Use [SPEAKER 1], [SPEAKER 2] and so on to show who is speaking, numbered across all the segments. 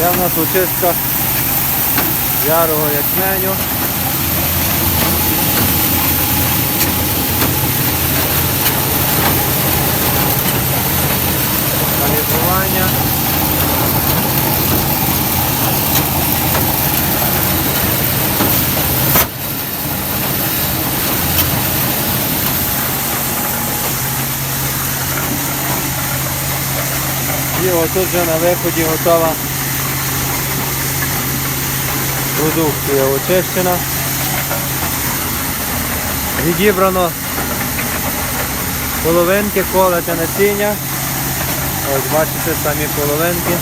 [SPEAKER 1] Це в нас очистка ярого ячменю. Калібрування. І отут вже на виході готова продукція очищена. Відібрано половинки, колете насіння. Ось бачите самі половинки.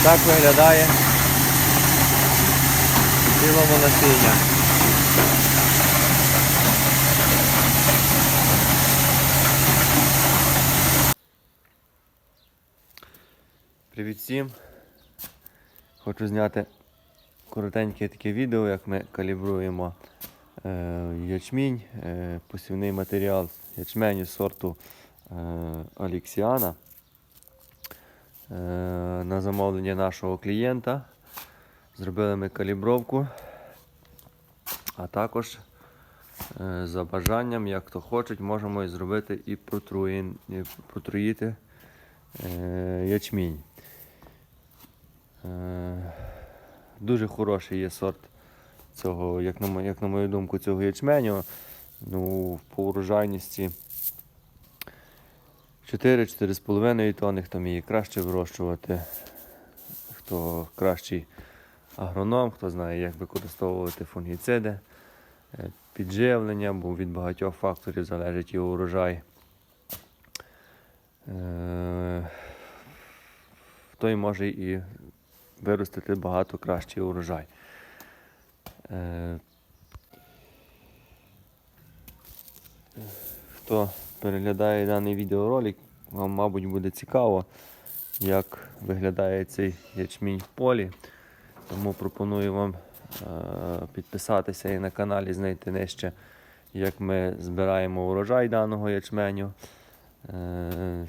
[SPEAKER 1] Отак виглядає в цілому насіння. Привіт всім! Хочу зняти коротеньке таке відео, як ми калібруємо е, ячмінь, е, посівний матеріал ячменю сорту е, Аліксіана е, на замовлення нашого клієнта. Зробили ми калібровку, а також е, за бажанням, як хто хоче, можемо і зробити і протруїти е, ячмінь. Е, Дуже хороший є сорт цього, як на, як на мою думку, цього ячменю. Ну, по урожайності 4-4,5 тонни, хто вміє краще вирощувати, хто кращий агроном, хто знає, як використовувати фунгіциди, е, підживлення, бо від багатьох факторів залежить і урожай. Е, той може і виростити багато кращий урожай. Е, Хто переглядає даний відеоролик, вам, мабуть, буде цікаво, як виглядає цей ячмінь в полі. Тому пропоную вам е, підписатися і на каналі знайти нижче, як ми збираємо урожай даного ячменю, е,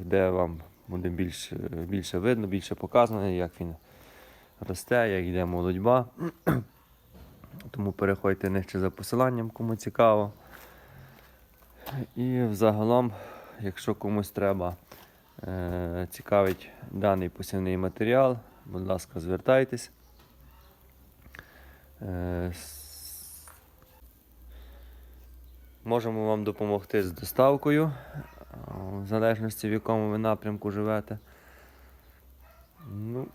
[SPEAKER 1] де вам буде більш, більше видно, більше показано, як він росте, як йде молодьба. Тому переходьте нижче за посиланням, кому цікаво. І взагалом, якщо комусь треба е, цікавить даний посівний матеріал, будь ласка, звертайтесь. Е, можемо вам допомогти з доставкою, в залежності в якому ви напрямку живете. Ну,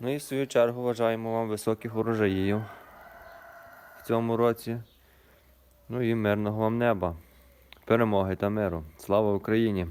[SPEAKER 1] ну і в свою чергу вважаємо вам високих урожаїв в цьому році. Ну і мирного вам неба, перемоги та миру. Слава Україні!